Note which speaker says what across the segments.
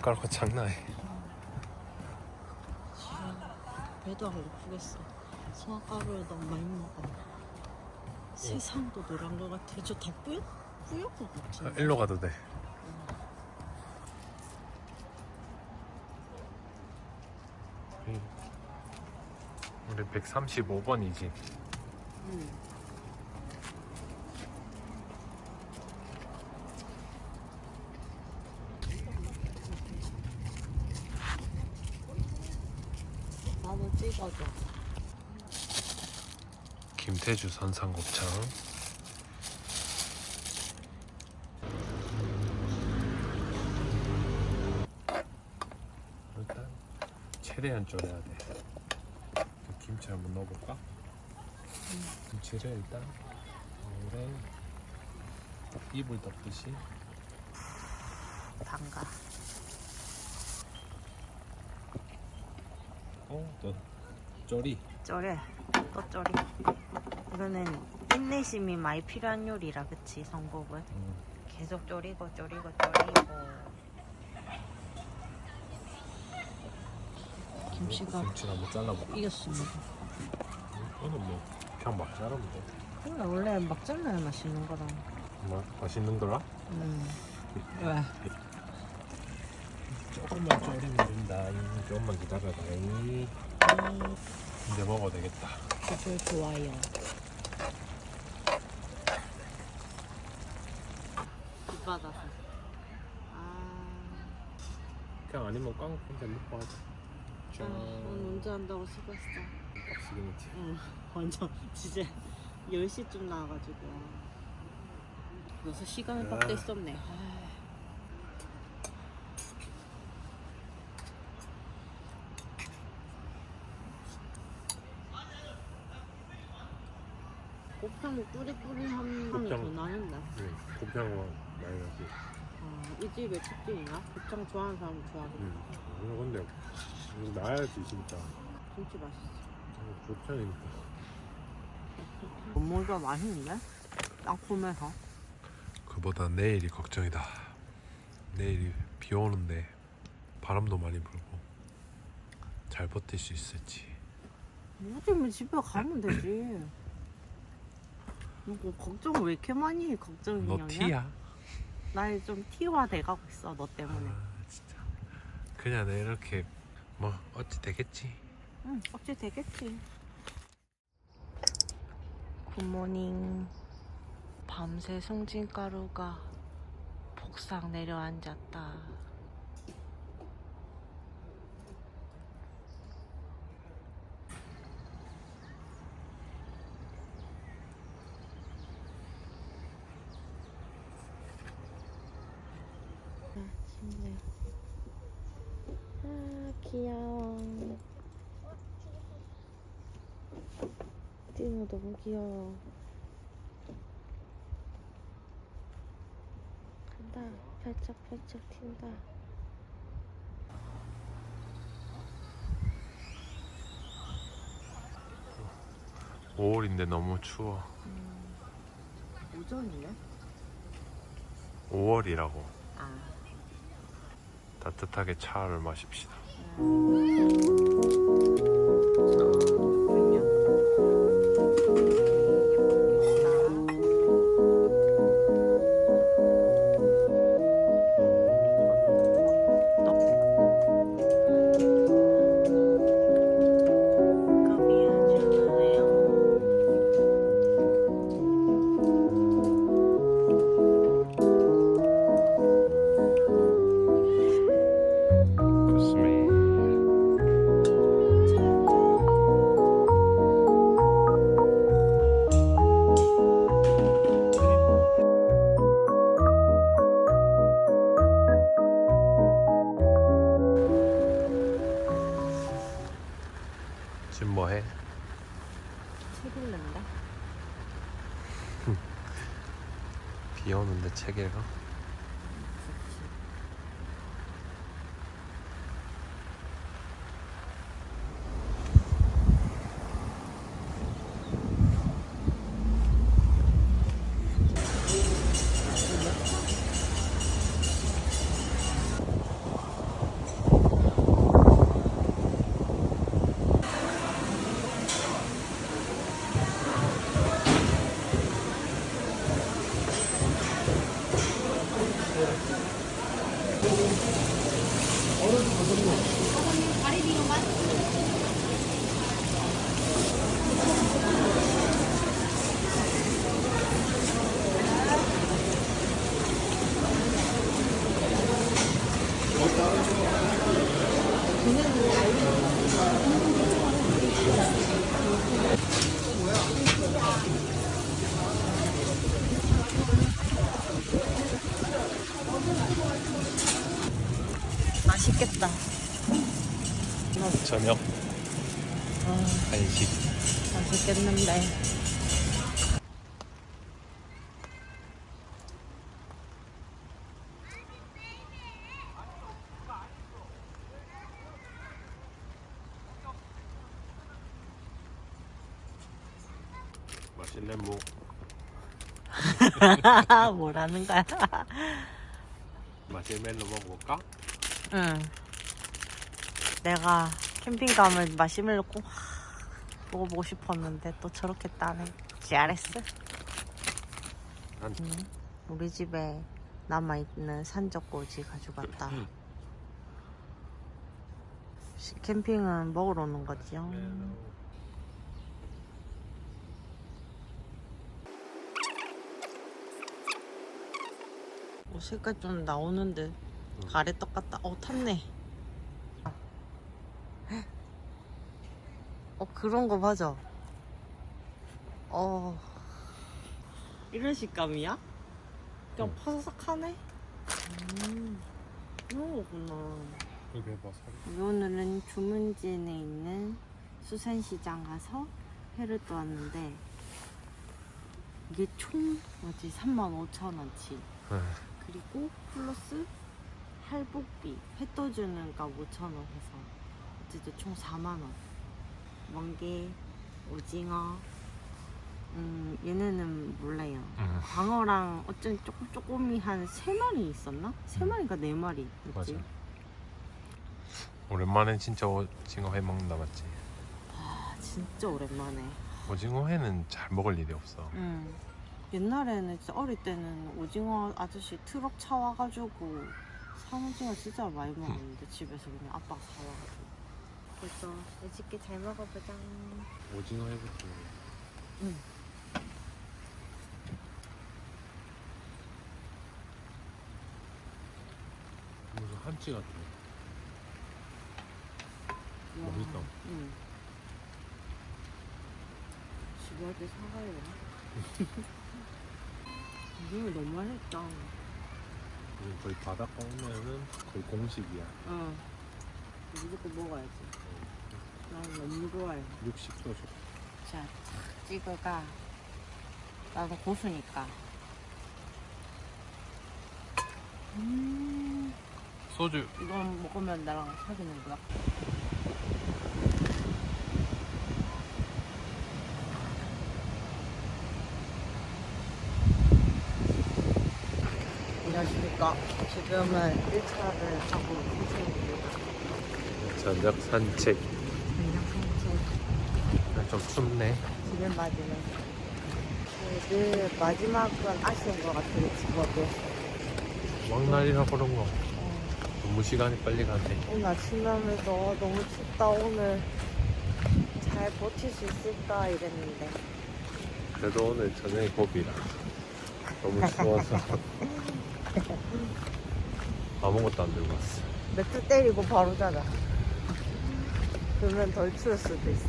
Speaker 1: 성악가루가 장난 아니야
Speaker 2: 배도 안 고프겠어. 너무 많이 먹어. 세상도 노란 것 같아. 저 다 뿌옇 뿌옇 것
Speaker 1: 아,
Speaker 2: 같은데.
Speaker 1: 일로 가도 돼 음. 우리 135번이지
Speaker 2: 응. 찍어줘.
Speaker 1: 김태주 선상곱창 일단 최대한 졸여야 돼. 그 김치 한번 넣어볼까? 김치를 일단 오래 입을 덮듯이
Speaker 2: 담가.
Speaker 1: 어, 또 쪼리
Speaker 2: 쩌래. 또 쩌리. 이거는 인내심이 많이 필요한 요리라 그치 성복은.
Speaker 1: 음,
Speaker 2: 계속 졸이고 졸이고 졸이고. 김치가
Speaker 1: 김치를 한번 잘라볼까?
Speaker 2: 이겼습니다.
Speaker 1: 이거는 뭐 그냥 막 자르면 돼.
Speaker 2: 그래 원래 막 잘라야 맛있는 거라.
Speaker 1: 뭐 맛있는 거라?
Speaker 2: 음. 왜?
Speaker 1: 조금만 졸이면 된다. 조금만 기다려봐.
Speaker 2: 음,
Speaker 1: 이제 먹어도 되겠다.
Speaker 2: 그걸 좋아요. 빗받아서. 아,
Speaker 1: 그냥 아니면 꽝 혼자 먹고 하자.
Speaker 2: 아,
Speaker 1: 짠.
Speaker 2: 오늘 운전한다고 수고했어.
Speaker 1: 했지.
Speaker 2: 응, 완전 진짜 10시쯤 나와가지고. 그래서 시간을
Speaker 1: 아.
Speaker 2: 빡대 썼네. 아, 곱창 뿌리뿌리한 더
Speaker 1: 곱창.
Speaker 2: 나는데.
Speaker 1: 응. 곱창은 많이 나지.
Speaker 2: 아, 이 집의 특징이나 곱창 좋아하는 사람 좋아하는
Speaker 1: 응. 음. 근데 이거 나야지 진짜.
Speaker 2: 김치 맛있어.
Speaker 1: 곱창이니까.
Speaker 2: 뭔가 맛있는데? 땅콩에서.
Speaker 1: 그보다 내일이 걱정이다. 내일이 비 오는데 바람도 많이 불고 잘 버틸 수 있을지.
Speaker 2: 뭐지면 집에 가면 되지. 뭐 걱정을 왜 이렇게 많이 해? 걱정이
Speaker 1: 너 티야?
Speaker 2: 나이 좀 티화 돼가고 있어 너 때문에.
Speaker 1: 아 진짜. 그냥 내 이렇게 뭐 어찌 되겠지.
Speaker 2: 응, 어찌 되겠지. 굿모닝. 밤새 송진가루가 복상 내려앉았다. 아, 힘내. 아, 귀여워. 띠노 너무 귀여워. 간다. 펄쩍펄쩍 튄다.
Speaker 1: 오월인데 너무 추워.
Speaker 2: 오전이네?
Speaker 1: 5월이라고
Speaker 2: 아.
Speaker 1: 따뜻하게 차를 마십시다. 그 지금 뭐해?
Speaker 2: 책 읽는다?
Speaker 1: 비 오는데 책 읽어? 맛있겠다. 저녁. 어.
Speaker 2: 아,
Speaker 1: 알지.
Speaker 2: 맛있겠는데.
Speaker 1: 맛있는 뭐
Speaker 2: 뭐라는 거야?
Speaker 1: 마시멜로 먹어볼까?
Speaker 2: 응. 내가 캠핑 가면 마시멜로 꼭 먹어보고 싶었는데 또 저렇게 따네. 잘했어.
Speaker 1: 난
Speaker 2: 응. 우리 집에 남아있는 산적꼬지 가져갔다. 시- 캠핑은 먹으러 오는 거지요. 어, 색깔 좀 나오는데 가래떡 같다. 어 탔네. 어 그런 거 맞아. 어 이런 식감이야? 그냥
Speaker 1: 응.
Speaker 2: 파삭하네. 음 이런 거구나.
Speaker 1: 해봐 살.
Speaker 2: 오늘은 주문진에 있는 수산시장 가서 회를 떠왔는데 이게 총 뭐지 35,000원치 그리고 플러스 할복비 회 떠주는 값 5,000원 해서 어쨌든 총 4만원 멍게 오징어 음 얘네는 몰라요
Speaker 1: 응.
Speaker 2: 광어랑 어쩐 조금 조금이 한 3마리 있었나? 3마리인가 4마리
Speaker 1: 맞아.
Speaker 2: 있지?
Speaker 1: 오랜만에 진짜 오징어 회 먹는다 맞지?
Speaker 2: 아 진짜 오랜만에
Speaker 1: 오징어 회는 잘 먹을 일이 없어.
Speaker 2: 응. 옛날에는 진짜 어릴 때는 오징어 아저씨 트럭 차 와가지고 산 오징어 진짜 많이 먹었는데 집에서 그냥 아빠가 사와가지고 그래서 맛있게 잘 먹어보자
Speaker 1: 오징어 회부터.
Speaker 2: 응.
Speaker 1: 무슨 한치 같아. 맛있다.
Speaker 2: 응. 집에 할 때 사가야 이거 너무 맛있다
Speaker 1: 이건 거의 바닷가 오면은 거의 공식이야.
Speaker 2: 응 무조건 먹어야지 난 너무 좋아해
Speaker 1: 육식도 좋고.
Speaker 2: 자, 찍어가. 나도 고수니까. 음,
Speaker 1: 소주
Speaker 2: 이건 먹으면 나랑 사귀는 거야. 안녕하십니까. 지금은 1차를 하고 있습니다.
Speaker 1: 저녁 산책.
Speaker 2: 안녕,
Speaker 1: 좀 춥네.
Speaker 2: 지금 맞으면. 늘 마지막은 아쉬운 것 같아요, 직업이.
Speaker 1: 왕날이라 그런 거.
Speaker 2: 어.
Speaker 1: 너무 시간이 빨리 가네.
Speaker 2: 오늘 아침에 어, 너무 춥다 오늘 잘 버틸 수 있을까 이랬는데
Speaker 1: 그래도 오늘 저녁에 고비라. 너무 추워서. 아무것도 안 들고 왔어.
Speaker 2: 매트 때리고 바로 자자 그러면 덜 추울 수도 있어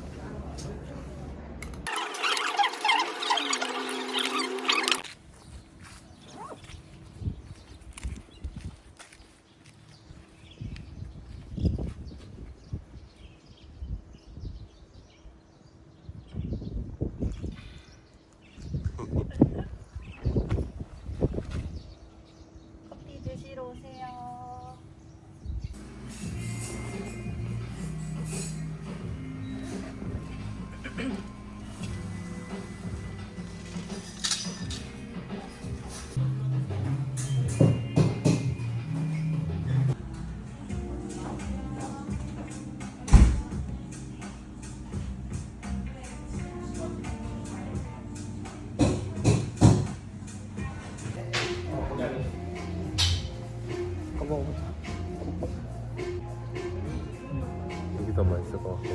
Speaker 1: 고기 더 맛있을 것
Speaker 2: 같긴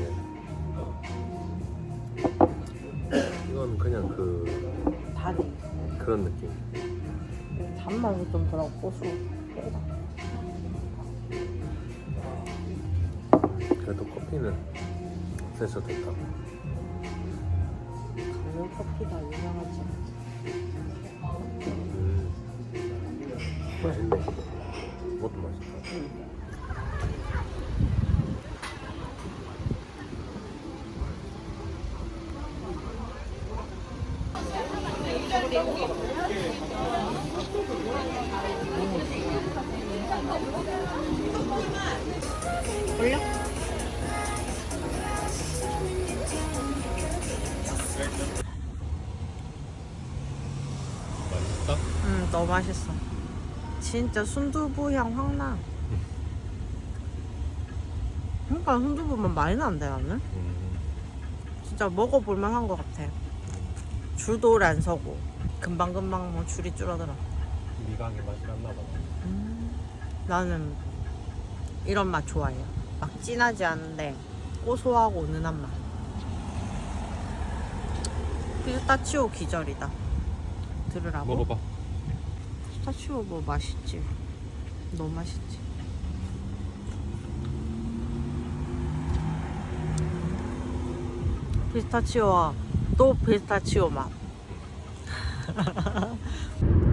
Speaker 1: 이건 그냥 그
Speaker 2: 다리.
Speaker 1: 그런 느낌.
Speaker 2: 잔맛이 좀 들었고 수.
Speaker 1: 그래도 커피는 세서 됐다.
Speaker 2: 강릉 커피가 유명하지.
Speaker 1: 음. 맛있네. 그것도 맛있다.
Speaker 2: 응. 너무 맛있어. 진짜 순두부 향확 나. 그러니까 순두부만 많이 난대 나는.
Speaker 1: 음.
Speaker 2: 진짜 먹어볼 만 한 것 같아. 줄도 안 서고 금방 금방 뭐 줄이 줄어들어.
Speaker 1: 미각의 맛이 났나 봐.
Speaker 2: 나는 이런 맛 좋아해요. 막 진하지 않은데 고소하고 은은한 맛. 피스타치오 기절이다. 들으라고?
Speaker 1: 먹어봐.
Speaker 2: 피스타치오 뭐 맛있지. 너무 맛있지. 피스타치오와 또 피스타치오 맛.